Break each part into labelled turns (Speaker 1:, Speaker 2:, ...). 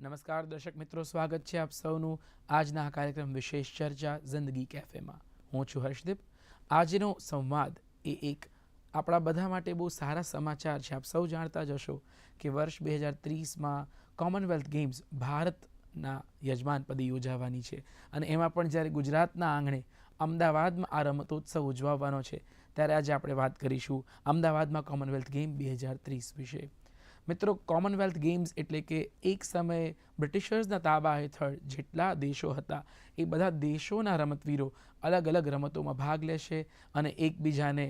Speaker 1: નમસ્કાર દર્શક મિત્રો, સ્વાગત છે આપ સૌનું આજના કાર્યક્રમ વિશેષ ચર્ચા જિંદગી કેફેમાં. હું છું હર્ષદીપ. આજનો સંવાદ એ એક આપણા બધા માટે બહુ સારા સમાચાર છે. આપ સૌ જાણતા જ હશો કે વર્ષ બે હજાર ત્રીસમાં કોમનવેલ્થ ગેમ્સ ભારતના યજમાન પદે યોજાવાની છે. અને એમાં પણ જ્યારે ગુજરાતના આંગણે અમદાવાદમાં આ રમતોત્સવ ઉજવવાનો છે. ત્યારે આજે આપણે વાત કરીશું અમદાવાદમાં કોમનવેલ્થ ગેમ બે હજાર ત્રીસ વિશે. મિત્રો કોમનવેલ્થ ગેમ્સ એટલે કે એક સમયે બ્રિટિશર્સના તાબા હેઠળ જેટલા દેશો હતા, એ બધા દેશોના રમતવીરો અલગ અલગ રમતોમાં ભાગ લેશે અને એકબીજાને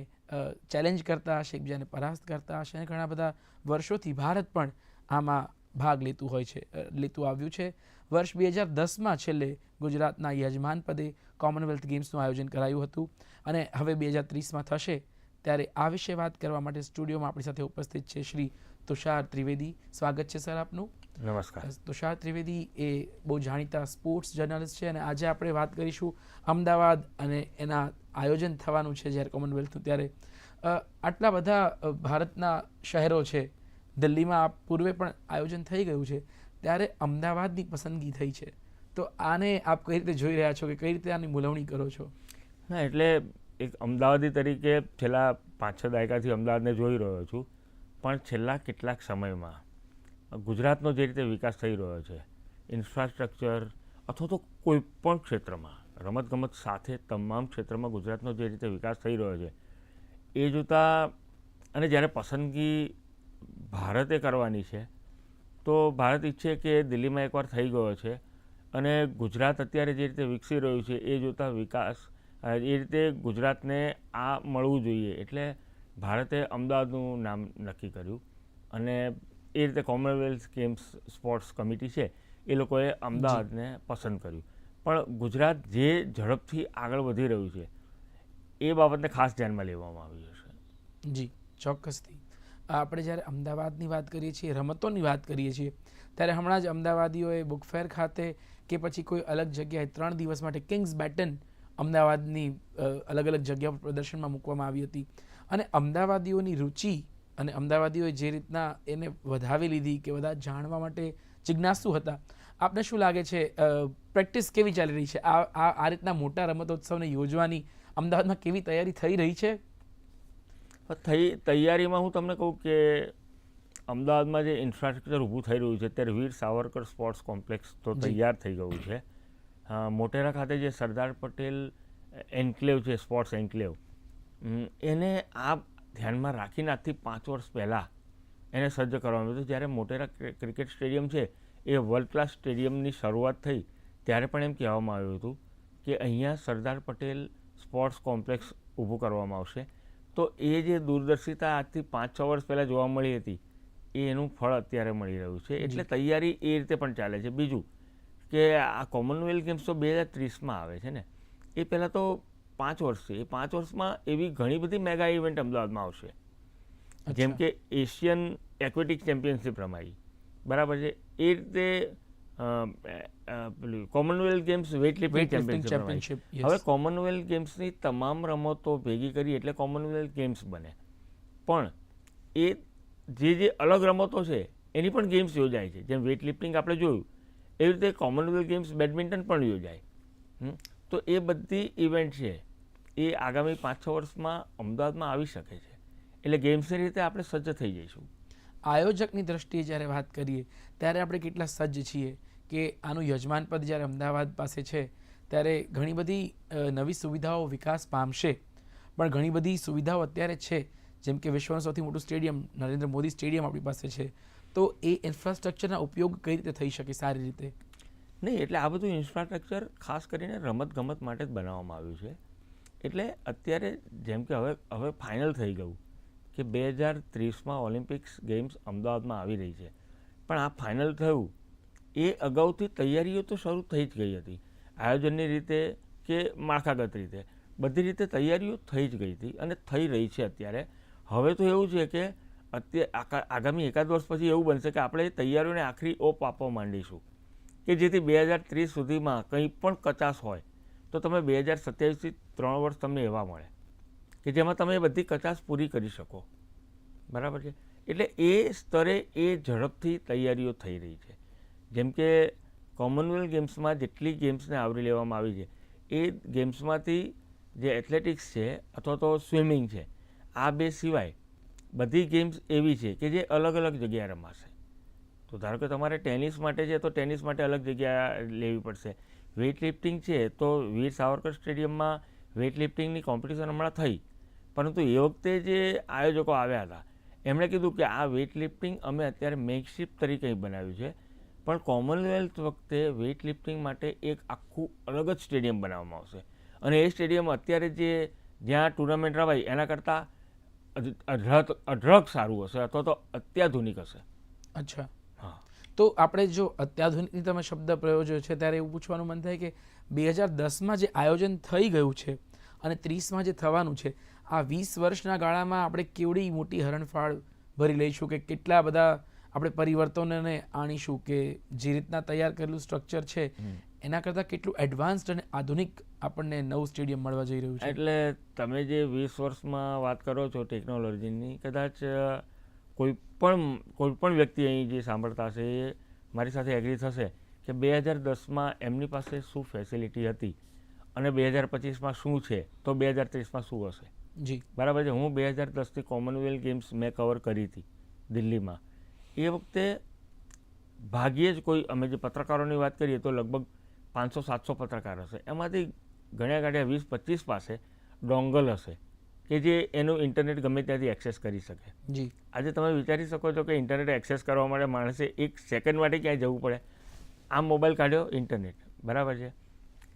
Speaker 1: ચેલેન્જ કરતા હશે, એકબીજાને પરાસ્ત કરતા હશે અને ઘણા બધા વર્ષોથી ભારત પણ આમાં ભાગ લેતું હોય છે લેતું આવ્યું છે. વર્ષ બે હજાર દસમાં છેલ્લે ગુજરાતના યજમાન પદે કોમનવેલ્થ ગેમ્સનું આયોજન કરાયું હતું. અને હવે બે હજાર ત્રીસમાં થશે ત્યારે આ વિશે વાત કરવા માટે સ્ટુડિયોમાં આપણી સાથે ઉપસ્થિત છે શ્રી તુષાર ત્રિવેદી. સ્વાગત છે સર આપનું.
Speaker 2: નમસ્કાર.
Speaker 1: તુષાર ત્રિવેદી એ બહુ જાણીતા સ્પોર્ટ્સ જર્નલિસ્ટ છે અને આજે આપણે વાત કરીશું અમદાવાદ અને એના આયોજન થવાનું છે જ્યારે કોમનવેલ્થનું ત્યારે આટલા બધા ભારતના શહેરો છે દિલ્હીમાં પૂર્વે પણ આયોજન થઈ ગયું છે. ત્યારે અમદાવાદની પસંદગી થઈ છે. તો આને આપ કઈ રીતે જોઈ રહ્યા છો કે કઈ રીતે આની મૂલવણી કરો છો?
Speaker 2: ના, એટલે એક અમદાવાદી તરીકે છેલ્લા પાંચ છ દાયકાથી અમદાવાદને જોઈ રહ્યો છું. પણ છેલ્લા કેટલાક સમયમાં ગુજરાતનો જે રીતે વિકાસ થઈ રહ્યો છે, ઇન્ફ્રાસ્ટ્રક્ચર અથવા તો કોઈપણ ક્ષેત્રમાં, રમતગમત સાથે તમામ ક્ષેત્રમાં ગુજરાતનો જે રીતે વિકાસ થઈ રહ્યો છે, એ જોતાં અને જ્યારે પસંદગી ભારતે કરવાની છે. તો ભારત ઈચ્છે કે દિલ્હીમાં એકવાર થઈ ગયો છે અને ગુજરાત અત્યારે જે રીતે વિકસી રહ્યું છે એ જોતાં વિકાસ એ રીતે ગુજરાતને આ મળવું જોઈએ એટલે ભારતે અમદાવાદનું નામ નક્કી કર્યું અને એ રીતે કોમનવેલ્થ ગેમ્સ સ્પોર્ટ્સ કમિટી છે એ લોકોએ અમદાવાદને પસંદ કર્યું. પણ ગુજરાત જે ઝડપથી આગળ વધી રહ્યું છે એ બાબતને ખાસ ધ્યાનમાં લેવામાં આવ્યું છે
Speaker 1: જી ચોક્કસથી. આપણે જ્યારે અમદાવાદની વાત કરીએ છીએ, રમતોની વાત કરીએ છીએ, ત્યારે હમણાં જ અમદાવાદીઓએ બુકફેર ખાતે કે પછી કોઈ અલગ જગ્યાએ ત્રણ દિવસ માટે કિંગ્સ બેટન અમદાવાદની અલગ અલગ જગ્યા પર પ્રદર્શનમાં મૂકવામાં આવી હતી. અને અમદાવાદીઓની રુચિ અને અમદાવાદીઓએ જે રીતના એને વધાવી લીધી કે બધા જાણવા માટે જિજ્ઞાસુ હતા, આપને શું લાગે છે પ્રેક્ટિસ કેવી ચાલી રહી છે? આ આ રીતના મોટા રમતોત્સવને યોજવાની અમદાવાદમાં કેવી તૈયારી થઈ રહી છે?
Speaker 2: થઈ તૈયારીમાં હું તમને કહું કે અમદાવાદમાં જે ઇન્ફ્રાસ્ટ્રક્ચર ઊભું થઈ રહ્યું છે અત્યારે વીર સાવરકર સ્પોર્ટ્સ કોમ્પ્લેક્સ તો તૈયાર થઈ ગયું છે. મોટેરા ખાતે જે સરદાર પટેલ એન્કલેવ છે સ્પોર્ટ્સ એન્કલેવ એને આ ધ્યાનમાં રાખીને આજથી પાંચ વર્ષ પહેલાં એને સજ્જ કરવામાં આવ્યું હતું. જ્યારે મોટેરા ક્રિકેટ સ્ટેડિયમ છે એ વર્લ્ડ ક્લાસ સ્ટેડિયમની શરૂઆત થઈ ત્યારે પણ એમ કહેવામાં આવ્યું હતું કે અહીંયા સરદાર પટેલ સ્પોર્ટ્સ કોમ્પ્લેક્સ ઊભું કરવામાં આવશે. તો એ જે દૂરદર્શિતા આજથી પાંચ છ વર્ષ પહેલાં જોવા મળી હતી એ એનું ફળ અત્યારે મળી રહ્યું છે. એટલે તૈયારી એ રીતે પણ ચાલે છે. બીજું કે આ કોમનવેલ્થ ગેમ્સ તો બે હજાર ત્રીસમાં આવે છે ને એ પહેલાં તો પાંચ વર્ષ છે. એ પાંચ વર્ષમાં એવી ઘણી બધી મેગા ઇવેન્ટ અમદાવાદમાં આવશે. જેમ કે એશિયન એક્વેટિક ચેમ્પિયનશિપ રમાઈ. બરાબર છે? એ રીતે Commonwealth Games wet
Speaker 1: lifting
Speaker 2: championship હવે કોમનવેલ્થ ગેમ્સની તમામ રમતો ભેગી કરી એટલે કોમનવેલ્થ ગેમ્સ બને. પણ એ જે જે અલગ રમતો છે એની પણ ગેમ્સ યોજાય છે. જેમ વેઇટલિફ્ટિંગ આપણે જોયું એવી રીતે કોમનવેલ્થ ગેમ્સ બેડમિન્ટન પણ યોજાય. તો એ બધી ઇવેન્ટ છે એ આગામી પાંચ છ વર્ષમાં અમદાવાદમાં આવી શકે છે. એટલે ગેમ્સની રીતે આપણે સજ્જ થઈ જઈશું.
Speaker 1: આયોજકની દ્રષ્ટિએ જ્યારે વાત કરીએ, ત્યારે આપણે કેટલા સજ્જ છીએ કે આનું યજમાન પદ જ્યારે અમદાવાદ પાસે છે, ત્યારે ઘણી બધી નવી સુવિધાઓ વિકાસ પામશે. પણ ઘણી બધી સુવિધાઓ અત્યારે છે, જેમ કે વિશ્વનું સૌથી મોટું સ્ટેડિયમ, નરેન્દ્ર મોદી સ્ટેડિયમ આપણી પાસે છે. તો એ ઇન્ફ્રાસ્ટ્રક્ચરના ઉપયોગ કઈ રીતે થઈ શકે સારી રીતે?
Speaker 2: નહીં, એટલે આ બધું ઇન્ફ્રાસ્ટ્રક્ચર ખાસ કરીને રમત ગમત માટે જ બનાવવામાં આવ્યું છે. એટલે અત્યારે જેમ કે હવે હવે ફાઇનલ થઈ ગયું. કે બે હજાર ત્રીસમાં ઓલિમ્પિક્સ ગેમ્સ અમદાવાદમાં આવી રહી છે. પણ આ ફાઇનલ થયું. એ અગાઉથી તૈયારીઓ તો શરૂ થઈ જ ગઈ હતી. આયોજનની રીતે કે માળખાગત રીતે. બધી રીતે તૈયારીઓ થઈ જ ગઈ હતી અને થઈ રહી છે અત્યારે. હવે તો એવું છે કે અત્યારે આગામી એકાદ વર્ષ પછી એવું બનશે કે આપણે તૈયારીઓને આખરી ઓપ આપવા માંડીશું. કે જેથી બે હજાર ત્રીસ સુધીમાં કંઈ પણ કચાશ હોય, તો તમે બે હજાર સત્યાવીસથી ત્રણ વર્ષ તમને એવા મળે. કે જેમાં તમે બધી કચાશ પૂરી કરી શકો. બરાબર છે? એટલે એ સ્તરે એ ઝડપથી તૈયારીઓ થઈ રહી છે. જેમ કે કોમનવેલ્થ ગેમ્સમાં જેટલી ગેમ્સને આવરી લેવામાં આવી છે, એ ગેમ્સમાંથી જે એથ્લેટિક્સ છે અથવા તો સ્વિમિંગ છે, આ બે સિવાય બધી ગેમ્સ એવી છે કે જે અલગ અલગ જગ્યાએ રમાશે. તો ધારો કે તમારે ટેનિસ માટે છે તો ટેનિસ માટે અલગ જગ્યા લેવી પડશે. વેઇટ લિફ્ટિંગ છે તો વીર સાવરકર સ્ટેડિયમમાં વેઇટ લિફ્ટિંગની કોમ્પિટિશન હમણાં થઈ. પરંતુ એ વખતે જે આયોજકો આવ્યા હતા એમણે કીધું કે આ વેઇટ લિફ્ટિંગ અમે અત્યારે મેકશિપ તરીકે બનાવ્યું છે પણ કોમનવેલ્થ વખતે વેઇટ લિફ્ટિંગ માટે એક આખું અલગ જ સ્ટેડિયમ બનાવવામાં આવશે. અને એ સ્ટેડિયમ અત્યારે જે જ્યાં ટુર્નામેન્ટ રવાય એના કરતાં અઢળક અઢળક સારું હશે અથવા તો અત્યાધુનિક હશે.
Speaker 1: અચ્છા.
Speaker 2: હા.
Speaker 1: તો આપણે જો અત્યાધુનિક તમે શબ્દ પ્રયોજ્યો છે ત્યારે એવું પૂછવાનું મન થાય કે બે હજાર દસમાં જે આયોજન થઈ ગયું છે અને ત્રીસમાં જે થવાનું છે આ વીસ વર્ષના ગાળામાં આપણે કેવડી મોટી હરણફાળ ભરી લઈશું કે કેટલા બધા આપણે પરિવર્તનોને આણીશું કે જે રીતના તૈયાર કરેલું સ્ટ્રક્ચર છે એના કરતાં કેટલું એડવાન્સ્ડ અને આધુનિક આપણને નવું સ્ટેડિયમ મળવા જઈ રહ્યું છે.
Speaker 2: એટલે તમે જે વીસ વર્ષમાં વાત કરો છો ટેકનોલોજીની કદાચ કોઈ પણ કોઈ પણ વ્યક્તિ અહીં જે સાંભળતા હશે એ મારી સાથે એગ્રી થશે કે બે હજાર દસમાં એમની પાસે શું ફેસિલિટી હતી અને બે હજાર પચીસમાં શું છે તો બે હજાર ત્રીસમાં શું હશે?
Speaker 1: જી.
Speaker 2: બરાબર છે. હું બે હજાર દસથી કોમનવેલ્થ ગેમ્સ મેં કવર કરી હતી દિલ્હીમાં. એ વખતે ભાગ્યે જ કોઈ અમે જે પત્રકારોની વાત કરીએ તો લગભગ પાંચસો સાતસો પત્રકાર હશે. એમાંથી ઘણા ગાંઠ્યા વીસ પચીસ પાસે ડોંગલ હશે કે જે એનું ઇન્ટરનેટ ગમે ત્યાંથી એક્સેસ કરી શકે.
Speaker 1: જી.
Speaker 2: આજે તમે વિચારી શકો છો કે ઇન્ટરનેટ એક્સેસ કરવા માટે માણસે એક સેકન્ડ માટે ક્યાંય જવું પડે? આ મોબાઈલ કાઢ્યો ઇન્ટરનેટ. બરાબર છે?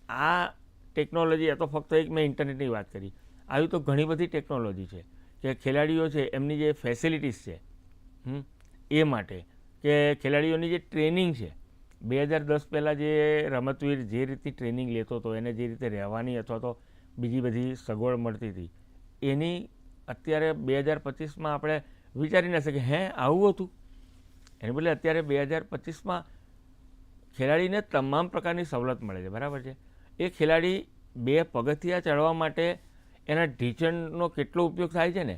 Speaker 2: આ ટેકનોલોજી આ તો ફક્ત એક મેં ઇન્ટરનેટની વાત કરી. આવી તો ઘણી બધી ટેકનોલોજી છે કે ખેલાડીઓ છે, એમની જે ફેસિલિટીઝ છે એ માટે કે ખેલાડીઓની જે ટ્રેનિંગ છે, બે હજાર દસ પહેલાં જે રમતવીર જે રીતની ટ્રેનિંગ લેતો હતો, એને જે રીતે રહેવાની અથવા તો બીજી બધી સગવડ મળતી હતી, એની અત્યારે બે હજાર પચીસમાં આપણે વિચારી ના શકીએ હે, આવું હતું? એને બદલે અત્યારે બે હજાર પચીસમાં ખેલાડીને તમામ પ્રકારની સવલત મળે છે, બરાબર છે. એ ખેલાડી બે પગથિયા ચડવા માટે એના ઢીચણનો કેટલો ઉપયોગ થાય છે ને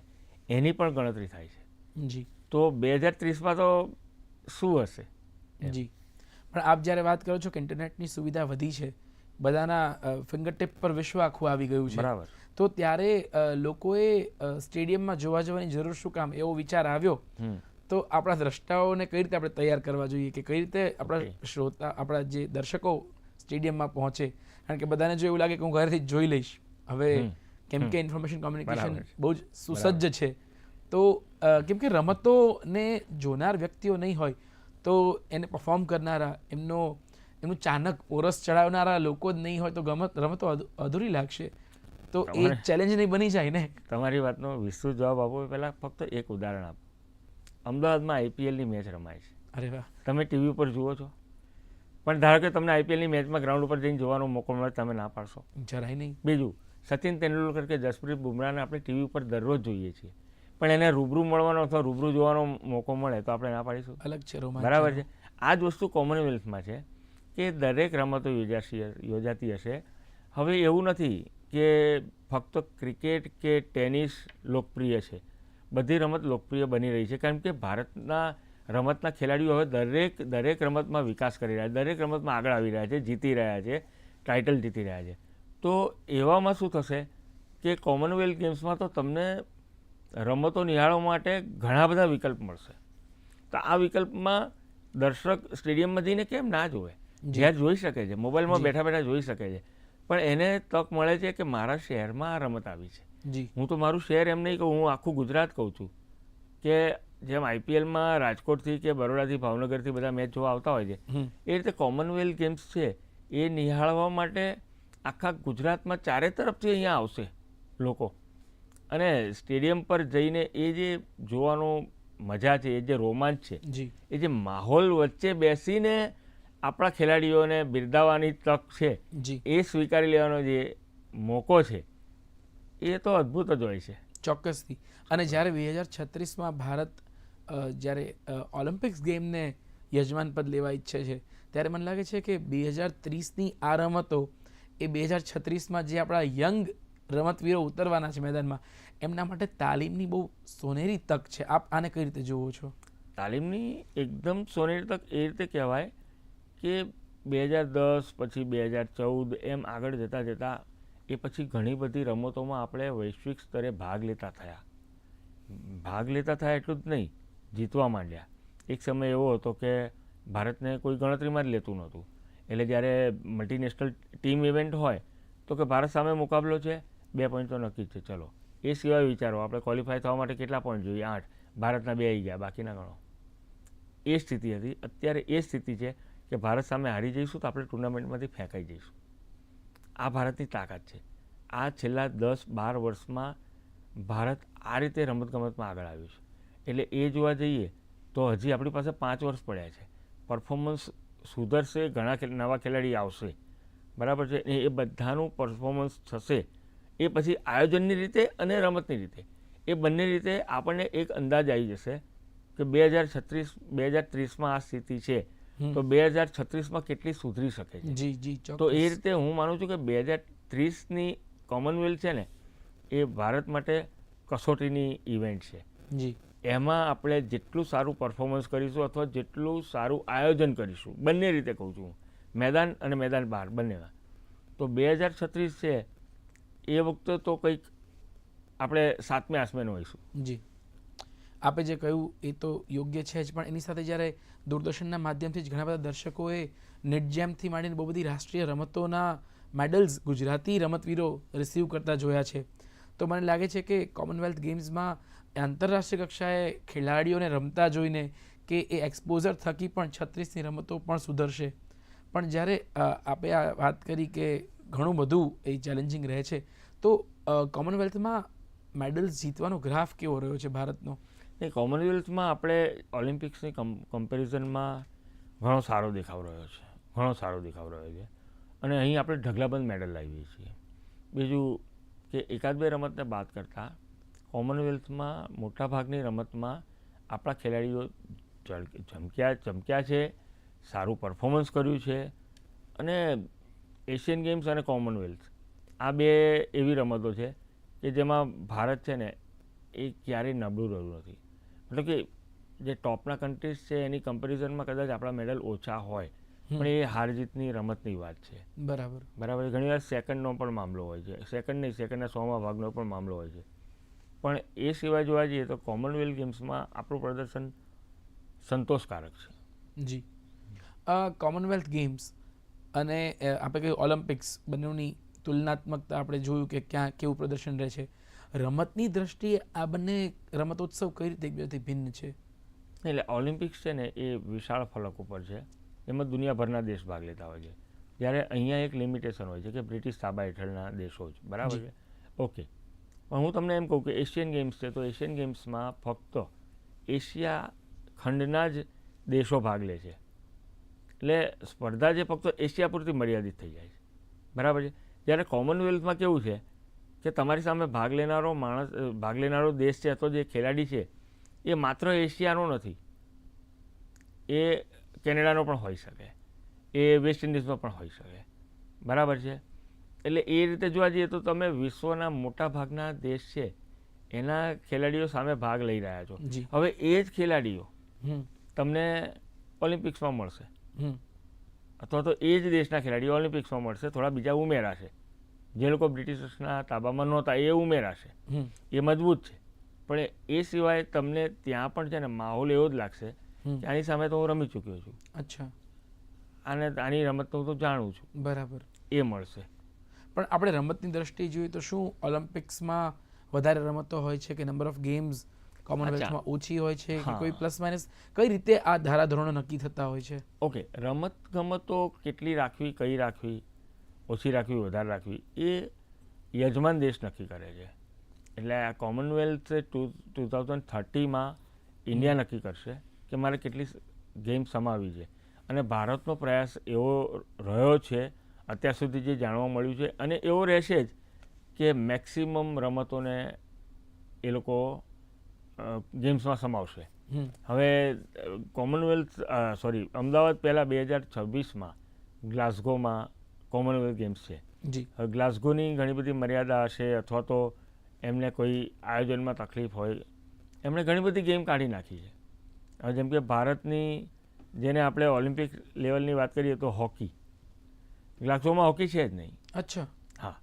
Speaker 2: એની પણ ગણતરી થાય છે.
Speaker 1: જી.
Speaker 2: તો બે હજાર ત્રીસમાં તો શું હશે?
Speaker 1: જી. પણ આપ જ્યારે વાત કરો છો કે ઇન્ટરનેટની સુવિધા વધી છે બધાના ફિંગરટિપ પર વિશ્વ આખું આવી ગયું છે.
Speaker 2: બરાબર.
Speaker 1: તો ત્યારે લોકોએ સ્ટેડિયમમાં જોવા જવાની જરૂર શું કામ? એવો વિચાર આવ્યો. તો આપણા દ્રષ્ટાઓને કઈ રીતે આપણે તૈયાર કરવા જોઈએ કે કઈ રીતે આપણા શ્રોતા આપણા જે દર્શકો સ્ટેડિયમમાં પહોંચે? કારણ કે બધાને જો એવું લાગે કે હું ઘરેથી જ જોઈ લઈશ. હવે. કેમ કે ઇન્ફોર્મેશન કોમ્યુનિકેશન બહુ જ સુસજ્જ છે. તો કેમ કે રમતોને જોનાર વ્યક્તિઓ નહીં હોય તો એને પરફોર્મ કરનારા એમનો એમનું ચાનક ઓરસ ચડાવનારા લોકો જ નહીં હોય તો ગમત રમતો અધૂરી લાગશે. તો એ ચેલેન્જ નહીં બની જાય ને?
Speaker 2: તમારી વાતનો વિસ્તૃત જવાબ આપો. પહેલાં ફક્ત એક ઉદાહરણ આપો. અમદાવાદમાં આઈપીએલની મેચ રમાય છે.
Speaker 1: અરે વાહ.
Speaker 2: તમે ટીવી ઉપર જુઓ છો. પણ ધારો કે તમને આઈપીએલની મેચમાં ગ્રાઉન્ડ ઉપર જઈને જોવાનો મોકો મળે તમે ના પાડશો.
Speaker 1: જરાય નહીં.
Speaker 2: બીજું સચિન તેંડુલકર કે જસપ્રીત બુમરાહને આપણે ટીવી ઉપર દરરોજ જોઈએ છીએ. પણ એને રૂબરૂ મળવાનો અથવા રૂબરૂ જોવાનો મોકો મળે તો આપણે ના પાડીશું.
Speaker 1: અલગ છે
Speaker 2: બરાબર છે. આ જ વસ્તુ કોમનવેલ્થમાં છે કે દરેક રમતો યોજાશી યોજાતી હશે. હવે એવું નથી કે ફક્ત ક્રિકેટ કે ટેનિસ લોકપ્રિય છે. બધી રમત લોકપ્રિય બની રહી છે. કારણ કે ભારતના રમતના ખેલાડીઓ હવે દરેક દરેક રમતમાં વિકાસ કરી રહ્યા છે. દરેક રમતમાં આગળ આવી રહ્યા છે જીતી રહ્યા છે ટાઇટલ જીતી રહ્યા છે. તો એવામાં શું થશે કે કોમનવેલ્થ ગેમ્સમાં તો તમને રમતો નિહાળવા માટે ઘણા બધા વિકલ્પ મળશે. તો આ વિકલ્પમાં દર્શક સ્ટેડિયમમાં જઈને કેમ ના જોવે જ્યાં જોઈ શકે છે મોબાઈલમાં બેઠા બેઠા જોઈ શકે છે. પણ એને તક મળે છે કે મારા શહેરમાં આ રમત આવી છે.
Speaker 1: જી.
Speaker 2: હું તો મારું શહેર એમ નહીં કહું હું આખું ગુજરાત કહું છું કે જેમ આઈપીએલમાં રાજકોટથી કે બરોડાથી ભાવનગરથી બધા મેચ જોવા આવતા હોય છે. એ રીતે કોમનવેલ્થ ગેમ્સ છે એ નિહાળવા માટે આખા ગુજરાતમાં ચારે તરફથી અહીંયા આવશે લોકો. અને સ્ટેડિયમ પર જઈને એ જે જોવાનો મજા છે એ જે રોમાંચ છે
Speaker 1: જી.
Speaker 2: એ જે માહોલ વચ્ચે બેસીને આપણા ખેલાડીઓને બિરદાવવાની તક છે
Speaker 1: જી.
Speaker 2: એ સ્વીકારી લેવાનો જે મોકો છે એ તો અદ્ભુત જ હોય છે.
Speaker 1: ચોક્કસથી. અને જ્યારે બે હજાર છત્રીસમાં ભારત જ્યારે ઓલિમ્પિક્સ ગેમને યજમાન પદ લેવા ઈચ્છે છે ત્યારે મને લાગે છે કે બે હજાર ત્રીસની આ રમતો એ બે હજાર છત્રીસમાં જે આપણા યંગ રમતવીરો ઉતરવાના છે મેદાનમાં, એમના માટે તાલીમની બહુ સોનેરી તક છે. આપ આને કઈ રીતે જુઓ છો?
Speaker 2: તાલીમની એકદમ સોનેરી તક એ રીતે કહેવાય કે બે હજાર દસ પછી બે હજાર ચૌદ એમ આગળ જતાં જતાં એ પછી ઘણી બધી રમતોમાં આપણે વૈશ્વિક સ્તરે ભાગ લેતા થયા. ભાગ લેતા થયા એટલું જ નહીં, જીતવા માંડ્યા. એક સમય એવો હતો કે ભારતને કોઈ ગણતરીમાં જ લેતું નહોતું. એટલે જ્યારે મલ્ટીનેશનલ ટીમ ઇવેન્ટ હોય, તો કે ભારત સામે મુકાબલો છે, બે પોઈન્ટ તો નક્કી જ છે. ચલો, એ સિવાય વિચારો, આપણે ક્વોલિફાય થવા માટે કેટલા પોઈન્ટ જોઈએ? આઠ. ભારતના બે આવી ગયા, બાકીના ગણો. એ સ્થિતિ હતી. અત્યારે એ સ્થિતિ છે કે ભારત સામે હારી જઈશું તો આપણે ટુર્નામેન્ટમાંથી ફેંકાઈ જઈશું. આ ભારતની તાકાત છે. આ છેલ્લા દસ બાર વર્ષમાં ભારત આ રીતે રમતગમતમાં આગળ આવ્યું છે. એટલે એ જોવા જઈએ તો હજી આપણી પાસે પાંચ વર્ષ પડ્યા છે. પરફોર્મન્સ સુધરશે ઘણા નવા ખેલાડી આવશે. બરાબર છે? એ બધાનું પરફોર્મન્સ થશે. એ પછી આયોજનની રીતે અને રમતની રીતે. એ બંને રીતે આપણને એક અંદાજ આવી જશે કે બે હજાર છત્રીસ બે હજાર ત્રીસમાં આ સ્થિતિ છે. તો બે હજાર છત્રીસમાં કેટલી સુધરી શકે છે?
Speaker 1: જી જી
Speaker 2: તો એ રીતે હું માનું છું કે બે હજાર ત્રીસની કોમનવેલ્થ છે ને એ ભારત માટે કસોટીની ઇવેન્ટ છે.
Speaker 1: જી.
Speaker 2: એમાં આપણે જેટલું સારું પરફોર્મન્સ કરીશું અથવા જેટલું સારું આયોજન કરીશું, બંને રીતે કહું છું મેદાન અને મેદાન બહાર બંનેમાં તો બે હજાર છત્રીસ છે, એ વખતે તો કંઈક આપણે સાતમે આસમેન હોઈશું.
Speaker 1: જી. આપે જે કહ્યું, એ તો યોગ્ય છે જ, પણ એની સાથે જ્યારે દૂરદર્શનના માધ્યમથી જ ઘણા બધા દર્શકોએ નેટજેમથી માંડીને બહુ બધી રાષ્ટ્રીય રમતોના મેડલ્સ ગુજરાતી રમતવીરો રિસીવ કરતા જોયા છે. તો મને લાગે છે કે કોમનવેલ્થ ગેમ્સમાં આંતરરાષ્ટ્રીય કક્ષાએ ખેલાડીઓને રમતા જોઈને કે એ એક્સપોઝર થકી પણ છત્રીસની રમતો પણ સુધરશે. પણ જ્યારે આપણે આ વાત કરી કે ઘણું બધું એ ચેલેન્જિંગ રહે છે, તો કોમનવેલ્થમાં મેડલ્સ જીતવાનો ગ્રાફ કેવો રહ્યો છે ભારતનો?
Speaker 2: એ કોમનવેલ્થમાં આપણે ઓલિમ્પિક્સની કમ કમ્પેરિઝનમાં ઘણો સારો દેખાવ રહ્યો છે. ઘણો સારો દેખાવ રહ્યો છે. અને અહીં આપણે ઢગલાબંધ મેડલ લાવીએ છીએ. બીજું કે એકાદ બે રમતને બાદ કરતાં કોમનવેલ્થમાં મોટાભાગની રમતમાં આપણા ખેલાડીઓ ચમક્યા ચમક્યા છે સારું પરફોર્મન્સ કર્યું છે અને એશિયન ગેમ્સ અને કોમનવેલ્થ આ બે એવી રમતો છે કે જેમાં ભારત છે ને એ ક્યારેય નબળું રહ્યું નથી. મતલબ કે જે ટોપના કન્ટ્રીઝ છે એની કમ્પેરિઝનમાં કદાચ આપણા મેડલ ઓછા હોય પણ એ હાર જીતની રમતની વાત છે.
Speaker 1: બરાબર.
Speaker 2: બરાબર ઘણીવાર સેકન્ડનો પણ મામલો હોય છે. સેકન્ડ નહીં સેકન્ડના સોમાં ભાગનો પણ મામલો હોય છે. પણ એ સિવાય જોવા જઈએ તો કોમનવેલ્થ ગેમ્સમાં આપણું પ્રદર્શન સંતોષકારક છે.
Speaker 1: જી. કોમનવેલ્થ ગેમ્સ અને આપણે કહ્યું ઓલિમ્પિક્સ બંનેની તુલનાત્મકતા આપણે જોયું કે ક્યાં કેવું પ્રદર્શન રહે છે. રમતની દ્રષ્ટિએ આ બંને રમતોત્સવ કઈ રીતે એકબીજાથી ભિન્ન છે?
Speaker 2: એટલે ઓલિમ્પિક્સ છે ને એ વિશાળ ફલક ઉપર છે. એમાં દુનિયાભરના દેશ ભાગ લેતા હોય છે. જ્યારે અહીંયા એક લિમિટેશન હોય છે કે બ્રિટિશ તાબા હેઠળના દેશો જ. બરાબર છે? ઓકે પણ હું તમને એમ કહું કે એશિયન ગેમ્સ છે, તો એશિયન ગેમ્સમાં ફક્ત એશિયા ખંડના જ દેશો ભાગ લે છે. એટલે સ્પર્ધા જે ફક્ત એશિયા પૂરતી મર્યાદિત થઈ જાય છે. બરાબર છે? જ્યારે કોમનવેલ્થમાં કેવું છે કે તમારી સામે ભાગ લેનારો માણસ ભાગ લેનારો દેશ છે અથવા જે ખેલાડી છે, એ માત્ર એશિયાનો નથી. એ કેનેડાનો પણ હોઈ શકે. એ વેસ્ટ ઇન્ડિઝનો પણ હોઈ શકે. બરાબર છે? એટલે એ રીતે જોવા જઈએ તો તમે વિશ્વના મોટા ભાગના દેશ છે એના ખેલાડીઓ સામે ભાગ લઈ રહ્યા છો. હવે એ જ ખેલાડીઓ તમને ઓલિમ્પિક્સમાં મળશે. અથવા તો એ જ દેશના ખેલાડીઓ ઓલિમ્પિક્સમાં મળશે. થોડા બીજા ઉમેરાશે જે લોકો બ્રિટિશના તાબામાં નહોતા એ ઉમેરાશે એ મજબૂત છે. પણ એ સિવાય તમને ત્યાં પણ છે ને માહોલ એવો જ લાગશે કે આની સામે તો હું રમી ચૂક્યો છું.
Speaker 1: અચ્છા.
Speaker 2: આને આની રમત તો હું તો જાણું છું.
Speaker 1: બરાબર.
Speaker 2: એ મળશે.
Speaker 1: પણ આપણે રમતની દ્રષ્ટિએ જોઈએ તો શું ઓલિમ્પિક્સમાં વધારે રમતો હોય છે કે નંબર ઓફ ગેમ્સ કોમનવેલ્થમાં ઓછી હોય છે કે કોઈ પ્લસ માઇનસ કઈ રીતે આ ધારાધોરણો નક્કી થતા હોય છે?
Speaker 2: ઓકે રમત ગમતો કેટલી રાખવી કઈ રાખવી ઓછી રાખવી વધારે રાખવી એ યજમાન દેશ નક્કી કરે છે. એટલે આ કોમનવેલ્થ ટુ ટુ થાઉઝન્ડ થર્ટીમાં ઇન્ડિયા નક્કી કરશે કે મારે કેટલી ગેમ સમાવવી છે. અને ભારતનો પ્રયાસ એવો રહ્યો છે અત્યાર સુધી જે જાણવા મળ્યું છે. અને એવો રહેશે જ કે મેક્સિમમ રમતોને એ લોકો ગેમ્સમાં સમાવશે. હવે કોમનવેલ્થ સોરી અમદાવાદ પહેલાં બે હજાર છવ્વીસમાં ગ્લાસગોમાં કોમનવેલ્થ ગેમ્સ છે. હવે ગ્લાસ્ગોની ઘણી બધી મર્યાદા હશે અથવા તો એમને કોઈ આયોજનમાં તકલીફ હોય. એમણે ઘણી બધી ગેમ કાઢી નાખી છે. હવે જેમ કે ભારતની જેને આપણે ઓલિમ્પિક લેવલની વાત કરીએ તો હોકી. ગ્લાસ્ગોમાં હોકી છે જ નહીં.
Speaker 1: અચ્છા.
Speaker 2: હા.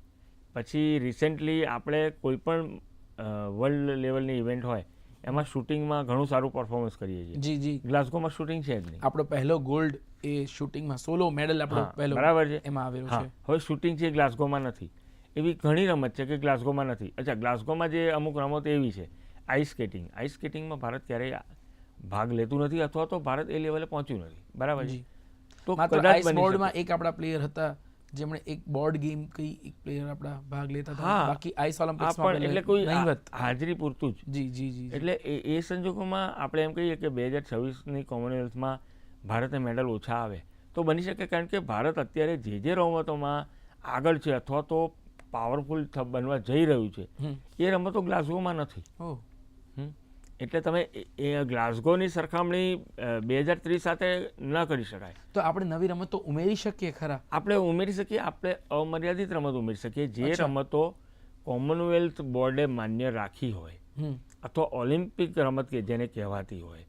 Speaker 2: પછી રિસેન્ટલી આપણે કોઈ પણ વર્લ્ડ લેવલની ઇવેન્ટ હોય એમાં શૂટિંગમાં ઘણું સારું પરફોર્મન્સ કરીએ છીએ.
Speaker 1: જી જી.
Speaker 2: ગ્લાસ્ગોમાં શૂટિંગ છે જ નહીં.
Speaker 1: આપણો પહેલો ગોલ્ડ એ શૂટિંગમાં સોલો મેડલ આપણો પહેલો
Speaker 2: બરાબર છે.
Speaker 1: એમાં આવેલો છે.
Speaker 2: હવે શૂટિંગ છે એ ગ્લાસ્ગોમાં નથી. એવી ઘણી રમત છે કે ગ્લાસ્ગોમાં નથી. અચ્છા ગ્લાસ્કોમાં જે અમુક રમત એવી છે આઈસ સ્કેટિંગ આઈસ સ્કેટિંગમાં ભારત ક્યારેય ભાગ લેતું નથી અથવા તો ભારત એ લેવલે પહોંચ્યું નથી. બરાબર છે? તો કદાચ
Speaker 1: બોર્ડમાં એક આપણા પ્લેયર હતા જેમણે એક બોર્ડ ગેમ કઈ એક પ્લેયર આપણા ભાગ લેતા હતા. બાકી આઈસ ઓલિમ્પિક્સમાં
Speaker 2: એટલે કોઈ હાજરી પૂરતું જ.
Speaker 1: જી જી જી
Speaker 2: એટલે એ સંજોગોમાં આપણે એમ કહીએ કે બે હજાર છવ્વીસની કોમનવેલ્થમાં ભારતને મેડલ ઓછા આવે. તો બની શકે કારણ કે ભારત અત્યારે જે જે રમતોમાં આગળ છે અથવા તો પાવરફુલ બનવા જઈ રહ્યું છે. એ રમતો ગ્લાસગોમાં નથી. એટલે તમે એ- ગ્લાસગોની સરખામણી બે હજાર ત્રીસ સાથે ન કરી શકાય.
Speaker 1: તો આપણે નવી રમતો ઉમેરી શકીએ ખરા?
Speaker 2: આપણે ઉમેરી શકીએ આપણે અમર્યાદિત રમત ઉમેરી શકીએ. જે રમતો કોમનવેલ્થ બોર્ડે માન્ય રાખી હોય
Speaker 1: હમ.
Speaker 2: અથવા ઓલિમ્પિક રમત કે જેને કહેવાતી હોય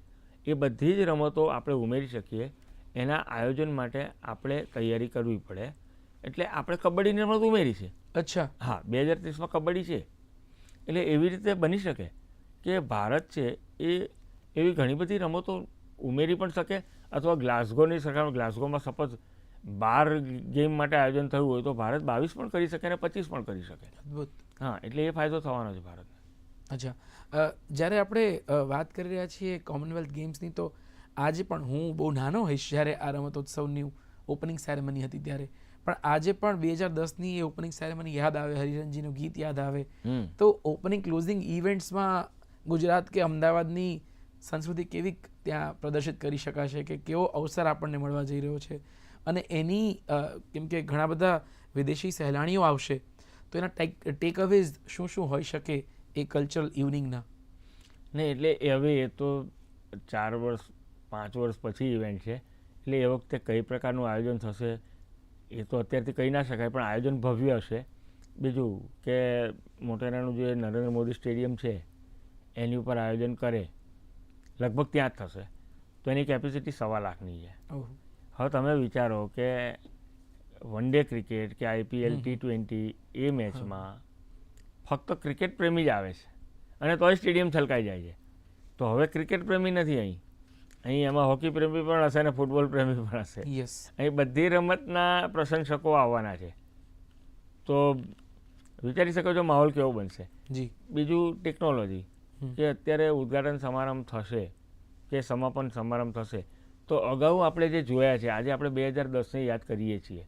Speaker 2: એ બધી જ રમતો આપણે ઉમેરી શકીએ. એના આયોજન માટે આપણે તૈયારી કરવી પડે. એટલે આપણે કબડ્ડીની રમત ઉમેરી છે.
Speaker 1: અચ્છા.
Speaker 2: હા બે હજાર ત્રીસમાં કબડ્ડી છે. એટલે એવી રીતે બની શકે. કે ભારત છે એ એવી ઘણી બધી રમતો ઉમેરી પણ શકે અથવા ગ્લાસ્ગોની સરખામણી ગ્લાસ્ગોમાં સપોઝ બાર ગેમ માટે આયોજન થયું હોય તો ભારત બાવીસ પણ કરી શકે અને પચીસ પણ કરી શકે.
Speaker 1: અદ્ભુત.
Speaker 2: હા એટલે એ ફાયદો થવાનો છે ભારતને.
Speaker 1: અચ્છા. જ્યારે આપણે વાત કરી રહ્યા છીએ કોમનવેલ્થ ગેમ્સની તો આજે પણ હું બહુ નાનો હોઈશ જ્યારે આ રમતોત્સવની ઓપનિંગ સેરેમની હતી ત્યારે. પણ આજે પણ બે હજાર દસની એ ઓપનિંગ સેરેમની યાદ આવે હરિરંજીનું ગીત યાદ આવે. તો ઓપનિંગ ક્લોઝિંગ ઇવેન્ટ્સમાં ગુજરાત કે અમદાવાદની સંસ્કૃતિ કેવી ત્યાં પ્રદર્શિત કરી શકાશે કે કેવો અવસર આપણને મળવા જઈ રહ્યો છે? અને એની કેમ કે ઘણા બધા વિદેશી સહેલાણીઓ આવશે, તો એના ટેક ટેક અવેઝ શું શું હોઈ શકે એ કલ્ચરલ ઇવનિંગના
Speaker 2: ને એટલે હવે એ તો ચાર વર્ષ, પાંચ વર્ષ પછી ઇવેન્ટ છે. એટલે એ વખતે કઈ પ્રકારનું આયોજન થશે એ તો અત્યારથી કહી ના શકાય, પણ આયોજન ભવ્ય હશે. બીજું કે મોટેરાનું જે નરેન્દ્ર મોદી સ્ટેડિયમ છે એની ઉપર આયોજન કરે લગભગ ત્યાં જ થશે. તો એની કેપેસિટી સવા લાખની છે. હવે તમે વિચારો કે વન ડે ક્રિકેટ કે આઈપીએલ ટી ટ્વેન્ટી એ મેચમાં ફક્ત ક્રિકેટ પ્રેમી જ આવે છે અને તોય સ્ટેડિયમ છલકાઈ જાય છે. તો હવે ક્રિકેટ પ્રેમી નથી અહીં. અહીં એમાં હોકી પ્રેમી પણ હશે અને ફૂટબોલ પ્રેમી પણ હશે. અહીં બધી રમતના પ્રશંસકો આવવાના છે. તો વિચારી શકો છો માહોલ કેવો બનશે.
Speaker 1: જી.
Speaker 2: બીજું ટેકનોલોજી. કે અત્યારે ઉદ્ઘાટન સમારંભ થશે, કે સમાપન સમારંભ થશે. તો અગાઉ આપણે જે જોયા છે, આજે આપણે બે હજાર દસને યાદ કરીએ છીએ.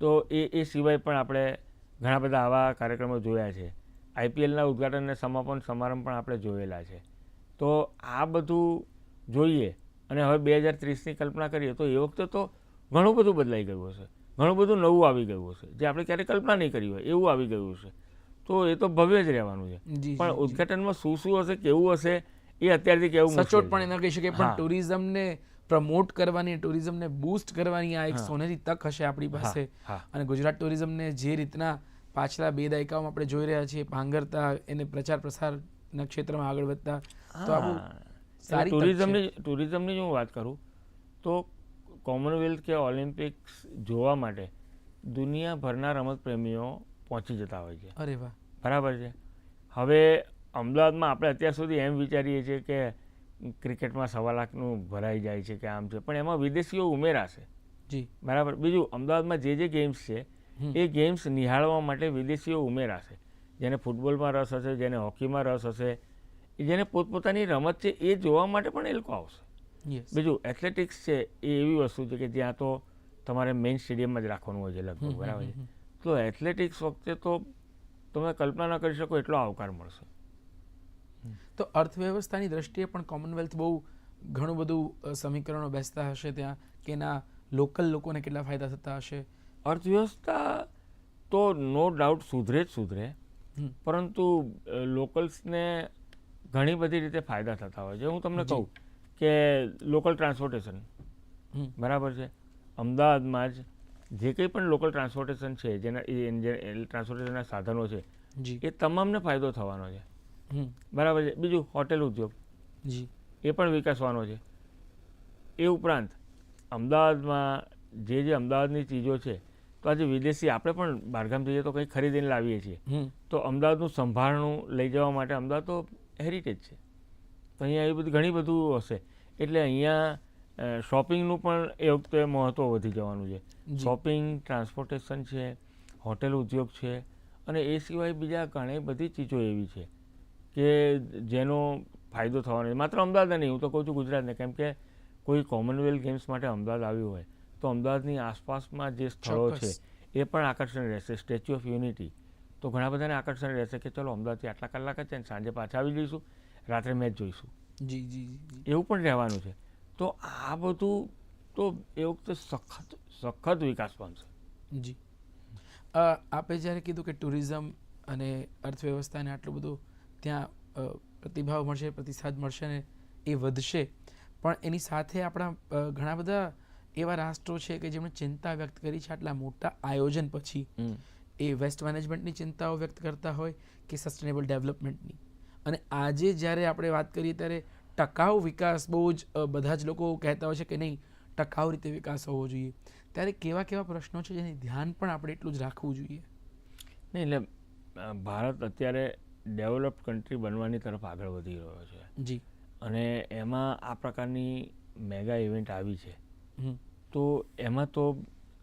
Speaker 2: તો એ એ સિવાય પણ આપણે ઘણા બધા આવા કાર્યક્રમો જોયા છે. આઈપીએલના ઉદ્ઘાટન અને સમાપન સમારંભ પણ આપણે જોયેલા છે. તો આ બધું જોઈએ અને હવે બે હજાર ત્રીસની કલ્પના કરીએ તો એ વખતે તો ઘણું બધું બદલાઈ ગયું હશે. ઘણું બધું નવું આવી ગયું હશે. જે આપણે ક્યારેય કલ્પના નહીં કરી હોય, એવું આવી ગયું હશે. તો એ તો ભવ્ય જ રહેવાનું છે. પણ. ઉદ્ઘાટનમાં શું શું હશે કેવું હશે એ અત્યારથી કેવું
Speaker 1: સચોટ પણ એના કહી શકીએ પણ ટુરિઝમને પ્રમોટ કરવાની ટુરિઝમને બૂસ્ટ કરવાની આ એક સોનેરી તક હશે આપણી પાસે. અને ગુજરાત ટુરિઝમને જે રીતના પાછલા બે દાયકાઓમાં આપણે જોઈ રહ્યા છીએ ભાંગરતા એને પ્રચાર પ્રસારના ક્ષેત્રમાં આગળ વધતા તો આપણું
Speaker 2: ટુરિઝમની ટુરિઝમની જો હું વાત કરું તો કોમનવેલ્થ કે ઓલિમ્પિક્સ જોવા માટે દુનિયાભરના રમત પ્રેમીઓ પહોંચી જતા હોય છે.
Speaker 1: અરે વાહ.
Speaker 2: બરાબર છે. હવે અમદાવાદમાં આપણે અત્યાર સુધી એમ વિચારીએ છીએ કે ક્રિકેટમાં સવા લાખનું ભરાઈ જાય છે કે આમ છે પણ એમાં વિદેશીઓ ઉમેરાશે.
Speaker 1: જી.
Speaker 2: બરાબર. બીજું અમદાવાદમાં જે જે ગેમ્સ છે એ ગેમ્સ નિહાળવા માટે વિદેશીઓ ઉમેરાશે. જેને ફૂટબોલમાં રસ હશે જેને હોકીમાં રસ હશે જેને પોતપોતાની રમત છે એ જોવા માટે પણ એ લોકો આવશે. બીજું એથ્લેટિક્સ છે એ એવી વસ્તુ છે કે જ્યાં તો તમારે મેઇન સ્ટેડિયમમાં જ રાખવાનું હોય છે લગભગ બરાબર છે. તો એથ્લેટિક્સ વખતે તો તમે કલ્પના ન કરી શકો એટલો આવકાર મળશે.
Speaker 1: તો અર્થવ્યવસ્થાની દ્રષ્ટિએ પણ કોમનવેલ્થ બહુ ઘણું બધું સમીકરણો બેસતા હશે ત્યાં કે ના લોકલ લોકોને કેટલા ફાયદા થતા હશે?
Speaker 2: અર્થવ્યવસ્થા તો નો ડાઉટ સુધરે જ સુધરે પરંતુ લોકલ્સને ઘણી બધી રીતે ફાયદા થતા હોય છે. હું તમને કહું કે લોકલ ટ્રાન્સપોર્ટેશન. બરાબર છે? અમદાવાદમાં જ જે કંઈ પણ લોકલ ટ્રાન્સપોર્ટેશન છે જેના ટ્રાન્સપોર્ટેશનના સાધનો છે
Speaker 1: જી.
Speaker 2: એ તમામને ફાયદો થવાનો છે. બરાબર છે. બીજું હોટેલ ઉદ્યોગ.
Speaker 1: જી.
Speaker 2: એ પણ વિકાસવાનો છે. એ ઉપરાંત અમદાવાદમાં જે જે અમદાવાદની ચીજો છે તો આજે વિદેશી આપણે પણ બહારગામ જઈએ તો કંઈ ખરીદીને લાવીએ છીએ. તો અમદાવાદનું સંભાળનું લઈ જવા માટે અમદાવાદ તો હેરિટેજ છે. તો અહીંયા એ બધું ઘણી બધું હશે. એટલે અહીંયા શોપિંગનું પણ એ વખતે મહત્ત્વ વધી જવાનું છે. શોપિંગ ટ્રાન્સપોર્ટેશન છે હોટેલ ઉદ્યોગ છે અને એ સિવાય બીજા ઘણી બધી ચીજો એવી છે કે જેનો ફાયદો થવાનો છે. માત્ર અમદાવાદ નહીં હું તો કહું છું ગુજરાતને. કેમ કે કોઈ કોમનવેલ્થ ગેમ્સ માટે અમદાવાદ આવ્યું હોય તો અમદાવાદની આસપાસમાં જે સ્થળો છે એ પણ આકર્ષણ રહેશે. સ્ટેચ્યુ ઓફ યુનિટી તો ઘણા બધાને આકર્ષણ રહેશે કે ચલો અમદાવાદથી આટલા કલાક જ છે ને સાંજે પાછા આવી જઈશું. રાત્રે મેચ જોઈશું.
Speaker 1: જી જી.
Speaker 2: એવું પણ રહેવાનું છે. તો આ બધું તો એ વખતે સખત સખત વિકાસ પામશે
Speaker 1: જી. આપે જ્યારે કીધું કે ટુરિઝમ અને અર્થવ્યવસ્થાને આટલું બધું ત્યાં પ્રતિભાવ મળશે પ્રતિસાદ મળશે ને એ વધશે પણ એની સાથે આપણા ઘણા બધા એવા રાષ્ટ્રો છે કે જેમણે ચિંતા વ્યક્ત કરી છે આટલા મોટા આયોજન પછી. એ વેસ્ટ મેનેજમેન્ટની ચિંતાઓ વ્યક્ત કરતા હોય કે સસ્ટેનેબલ ડેવલપમેન્ટની. અને આજે જ્યારે આપણે વાત કરીએ ત્યારે ટકાઉ વિકાસ બહુ જ બધા જ લોકો કહેતા હોય છે કે નહીં ટકાઉ રીતે વિકાસ હોવો જોઈએ. ત્યારે કેવા કેવા પ્રશ્નો છે જેને ધ્યાન પણ આપણે એટલું જ રાખવું જોઈએ?
Speaker 2: નહીં એટલે ભારત અત્યારે ડેવલપ કન્ટ્રી બનવાની તરફ આગળ વધી રહ્યો છે.
Speaker 1: જી.
Speaker 2: અને એમાં આ પ્રકારની મેગા ઇવેન્ટ આવી છે. તો એમાં તો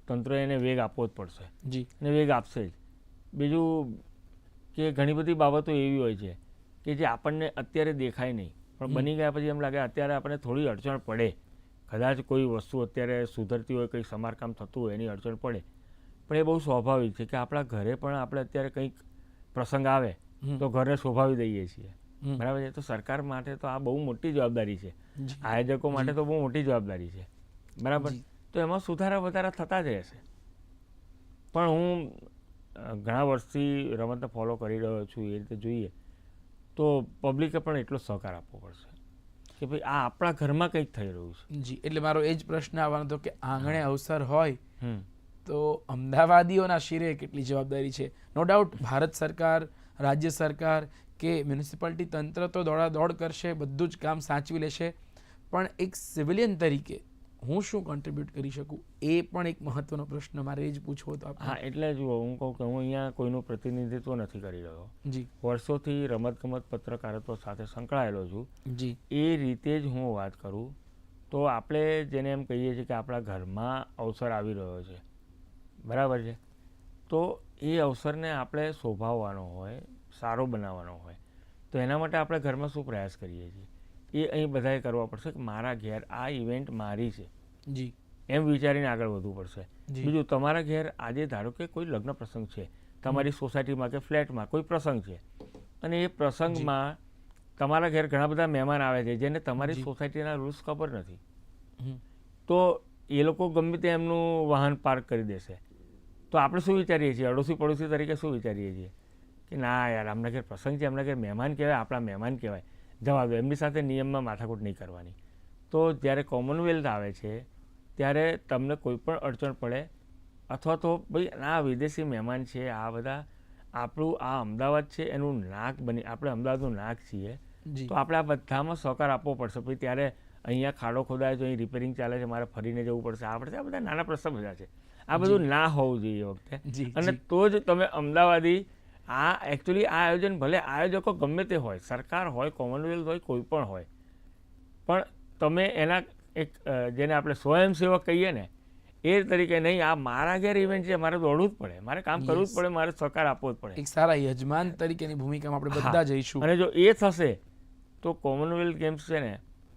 Speaker 2: તંત્ર એને વેગ આપવો જ પડશે.
Speaker 1: જી.
Speaker 2: અને વેગ આપશે જ. બીજું કે ઘણી બધી બાબતો એવી હોય છે કે જે આપણને અત્યારે દેખાય નહીં. પણ બની ગયા પછી એમ લાગે અત્યારે આપણે થોડી અડચણ પડે. કદાચ કોઈ વસ્તુ અત્યારે સુધરતી હોય કંઈ સમારકામ થતું હોય એની અડચણ પડે. પણ એ બહુ સ્વાભાવિક છે કે આપણા ઘરે પણ આપણે અત્યારે કંઈક પ્રસંગ આવે તો ઘરને શોભાવી દઈએ છીએ. બરાબર છે? તો સરકાર માટે તો આ બહુ મોટી જવાબદારી છે. આયોજકો માટે તો બહુ મોટી જવાબદારી છે. બરાબર? તો એમાં સુધારા વધારા થતા જ રહેશે. પણ હું ઘણા વર્ષથી રમતને ફોલો કરી રહ્યો છું એ રીતે જોઈએ. તો પબ્લિકે પણ એટલો સહકાર આપવો પડશે કે ભાઈ આ આપણા ઘરમાં કંઈક થઈ રહ્યું છે.
Speaker 1: જી એટલે મારો એ જ પ્રશ્ન આવવાનો હતો કે આંગણે અવસર હોય તો અમદાવાદીઓના શિરે કેટલી જવાબદારી છે? નો ડાઉટ ભારત સરકાર રાજ્ય સરકાર કે મ્યુનિસિપાલિટી તંત્ર તો દોડાદોડ કરશે બધું જ કામ સાચવી લેશે પણ એક સિવિલિયન તરીકે હું શું કોન્ટ્રીબ્યુટ કરી શકું? એ પણ એક મહત્વનો પ્રશ્ન મારે એ જ પૂછવો હતો
Speaker 2: હા એટલે જુઓ હું કહું કે હું અહીંયા કોઈનું પ્રતિનિધિત્વ નથી કરી રહ્યો.
Speaker 1: જી.
Speaker 2: વર્ષોથી રમતગમત પત્રકારત્વ સાથે સંકળાયેલો છું.
Speaker 1: જી.
Speaker 2: એ રીતે જ હું વાત કરું તો આપણે જેને એમ કહીએ છીએ કે આપણા ઘરમાં અવસર આવી રહ્યો છે. બરાબર છે? તો એ અવસરને આપણે શોભાવવાનો હોય સારો બનાવવાનો હોય તો એના માટે આપણે ઘરમાં શું પ્રયાસ કરીએ છીએ? એ અહીં બધાએ કરવા પડશે કે મારા ઘેર આ ઇવેન્ટ મારી છે.
Speaker 1: જી.
Speaker 2: એમ વિચારીને આગળ વધવું પડશે. બીજું તમારા ઘેર આજે ધારો કે કોઈ લગ્ન પ્રસંગ છે તમારી સોસાયટીમાં કે ફ્લેટમાં કોઈ પ્રસંગ છે અને એ પ્રસંગમાં તમારા ઘેર ઘણા બધા મહેમાન આવે છે જેને તમારી સોસાયટીના રૂલ્સ ખબર નથી. તો એ લોકો ગમે તે એમનું વાહન પાર્ક કરી દેશે. તો આપણે શું વિચારીએ છીએ? અડોશી પડોશી તરીકે શું વિચારીએ છીએ? કે ના યાર આમના ઘેર પ્રસંગ છે એમના ઘેર મહેમાન કહેવાય આપણા મહેમાન કહેવાય. જવા દો એમની સાથે નિયમમાં માથાકૂટ નહીં કરવાની. તો જ્યારે કોમનવેલ્થ આવે છે ત્યારે તમને કોઈ પણ અડચણ પડે અથવા તો ભાઈ આ વિદેશી મહેમાન છે આ બધા આપણું આ અમદાવાદ છે એનું નાક બની આપણે અમદાવાદનું નાક છીએ તો આપણે આ બધામાં સહકાર આપવો પડશે. પછી ત્યારે અહીંયા ખાડો ખોદાય તો અહીં રિપેરિંગ ચાલે છે મારે ફરીને જવું પડશે. આ પડશે આ બધા નાના પ્રશ્ન બધા છે. આ બધું ના હોવું જોઈએ એ વખતે. અને તો જ તમે અમદાવાદી આ એકચ્યુઅલી આ આયોજન ભલે આયોજકો ગમે તે હોય સરકાર હોય કોમનવેલ્થ હોય કોઈ પણ હોય પણ તમે એના એક જેને આપણે સ્વયંસેવક કહીએ ને એ તરીકે નહીં આ મારા ઘેર ઇવેન્ટ છે મારે દોડવું જ પડે મારે કામ કરવું જ પડે મારે સહકાર આપવો જ પડે.
Speaker 1: એક સારા યજમાન તરીકેની ભૂમિકામાં આપણે બધા જઈશું.
Speaker 2: અને જો એ થશે તો કોમનવેલ્થ ગેમ્સ છે ને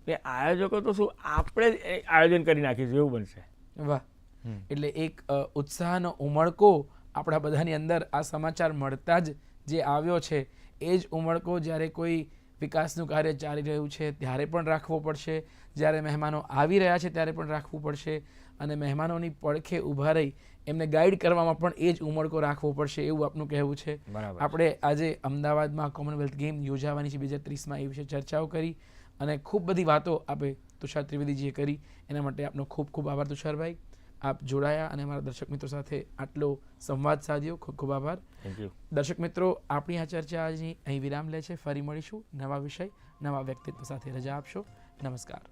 Speaker 2: એ આયોજકો તો શું આપણે જ આયોજન કરી નાખીશું એવું બનશે.
Speaker 1: વાહ. એટલે એક ઉત્સાહનો ઉમળકો આપણા બધાની અંદર આ સમાચાર મળતા જ જે આવ્યો છે એ જ ઉમળકો જ્યારે કોઈ વિકાસનું કાર્ય ચાલી રહ્યું છે ત્યારે પણ રાખવો પડશે. જ્યારે મહેમાનો આવી રહ્યા છે ત્યારે પણ રાખવું પડશે. અને મહેમાનોની પડખે ઊભા રહી એમને ગાઈડ કરવામાં પણ એ જ ઉમળકો રાખવો પડશે એવું આપનું કહેવું છે. આપણે આજે અમદાવાદમાં કોમનવેલ્થ ગેમ યોજાવાની છે બે હજાર ત્રીસમાં એ વિશે ચર્ચાઓ કરી અને ખૂબ બધી વાતો આપે તુષાર ત્રિવેદીજીએ કરી. એના માટે આપનો ખૂબ ખૂબ આભાર તુષારભાઈ. આપ જોડાયા અને અમારા દર્શક મિત્રો સાથે આટલો સંવાદ સાધ્યો ખૂબ ખૂબ આભાર
Speaker 2: થેન્ક યુ
Speaker 1: દર્શક મિત્રો આપણી આ ચર્ચા આજની અહીં વિરામ લે છે ફરી મળીશું નવા વિષય નવા વ્યક્તિત્વ સાથે રજા આપશો નમસ્કાર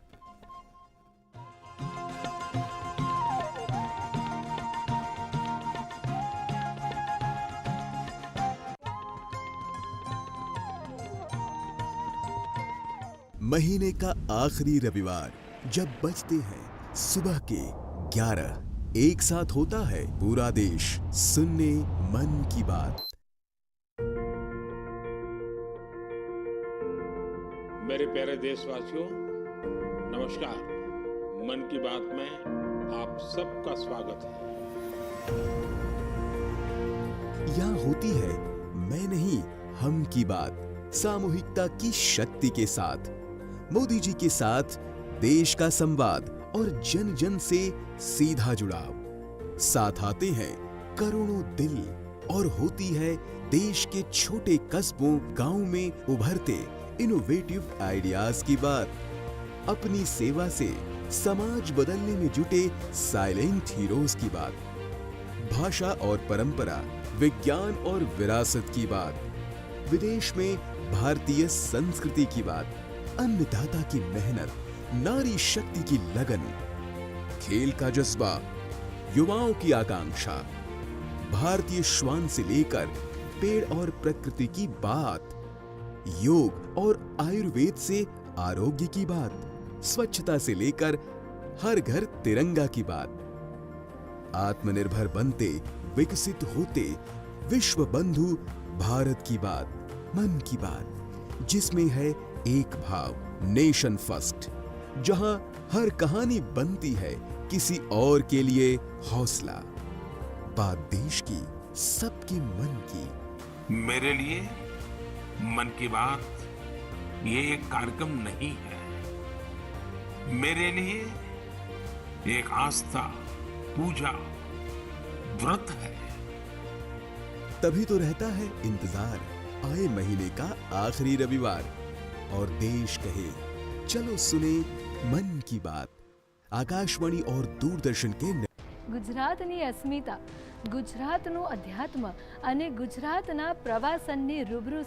Speaker 3: महीने का आखिरी रविवार जब बजते हैं सुबह के 11 एक साथ होता है पूरा देश। सुनने मन की बात।
Speaker 4: मेरे प्यारे देशवासियों नमस्कार। मन की बात में आप सबका स्वागत है।
Speaker 3: यहाँ होती है मैं नहीं हम की बात। सामूहिकता की शक्ति के साथ। मोदी जी के साथ देश का संवाद। और जन जन से सीधा जुड़ाव। साथ आते हैं करोड़ों दिल और होती है देश के छोटे कस्बों गाँव में उभरते इनोवेटिव आइडियाज़ की बात। अपनी सेवा से समाज बदलने में जुटे साइलेंट हीरोज की बात। भाषा और परंपरा, विज्ञान और विरासत की बात। विदेश में भारतीय संस्कृति की बात। अन्नदाता की मेहनत नारी शक्ति की लगन, खेल का जज्बा, युवाओं की आकांक्षा, भारतीय श्वान से लेकर पेड़ और प्रकृति की बात, योग और आयुर्वेद से आरोग्य की बात, स्वच्छता से लेकर हर घर तिरंगा की बात। आत्मनिर्भर बनते, विकसित होते विश्व बंधु भारत की बात, मन की बात, जिसमें है एक भाव, नेशन फ़र्स्ट। जहाँ हर कहानी बनती है किसी और के लिए हौसला। बात देश की सबके मन की।
Speaker 4: मेरे लिए मन की बात ये एक कार्यक्रम नहीं है। मेरे लिए एक आस्था पूजा व्रत है।
Speaker 3: तभी तो रहता है इंतज़ार आए महीने का आखिरी रविवार। और देश कहे चलो सुने મન કી બાત આકાશવાણી ઓર દૂરદર્શન કે
Speaker 5: ગુજરાતની અસ્મિતા, ગુજરાતનું અધ્યાત્મ અને ગુજરાતના પ્રવાસનની રૂબરૂ